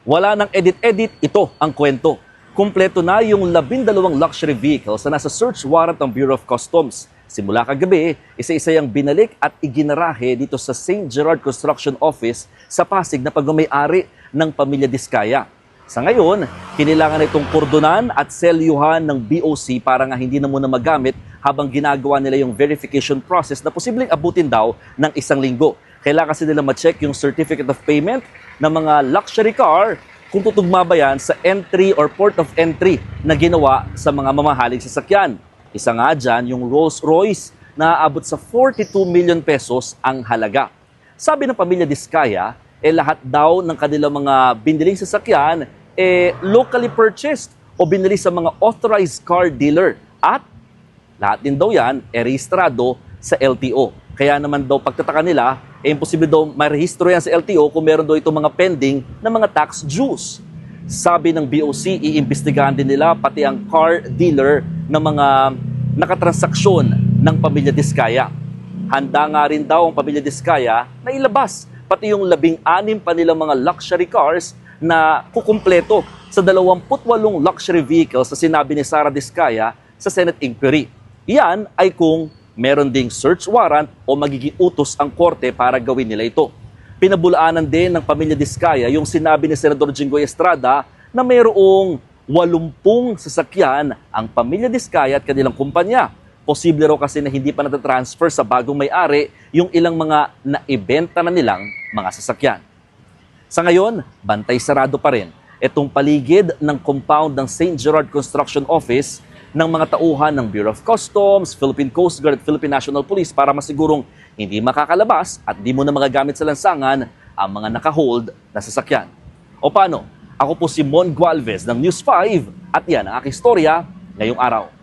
Wala nang edit-edit, ito ang kwento. Kumpleto na yung labindalawang luxury vehicles na nasa search warrant ng Bureau of Customs. Simula kagabi, isa-isa yung binalik at iginarahe dito sa St. Gerard Construction Office sa Pasig na pagmamayari ng pamilya Diskaya. Sa ngayon, kinilangan itong kordonan at selyuhan ng BOC para nga hindi na muna magamit habang ginagawa nila yung verification process na posibleng abutin daw ng isang linggo. Kailangan kasi nila ma-check yung certificate of payment ng mga luxury car kung tutugma ba yan sa entry or port of entry na ginawa sa mga mamahaling sasakyan. Isa nga dyan, yung Rolls Royce na aabot sa 42 million pesos ang halaga. Sabi ng pamilya Diskaya, eh lahat daw ng kanilang mga biniling sasakyan eh locally purchased o binili sa mga authorized car dealer at lahat din daw yan eh rehistrado sa LTO. Kaya naman daw pagtataka nila, eh imposible daw marehistro yan sa LTO kung meron daw itong mga pending na mga tax dues. Sabi ng BOC, iimbestigahan din nila pati ang car dealer ng mga nakatransaksyon ng pamilya Diskaya. Handa nga rin daw ang pamilya Diskaya na ilabas pati yung labing-anim pa nilang mga luxury cars na kukumpleto sa 28 luxury vehicles na sinabi ni Sara Diskaya sa Senate inquiry. Iyan ay kung meron ding search warrant o magiging utos ang korte para gawin nila ito. Pinabulaanan din ng pamilya Diskaya yung sinabi ni Senador Jinggoy Estrada na mayroong 80 sasakyan ang pamilya Diskaya at kanilang kumpanya. Posible raw kasi na hindi pa natatransfer sa bagong may-ari yung ilang mga naibenta na nilang mga sasakyan. Sa ngayon, bantay sarado pa rin itong paligid ng compound ng St. Gerard Construction Office ng mga tauhan ng Bureau of Customs, Philippine Coast Guard at Philippine National Police para masigurong hindi makakalabas at di mo na magagamit sa lansangan ang mga nakahold na sasakyan. O paano? Ako po si Mon Gualvez ng News 5 at yan ang aking istorya ngayong araw.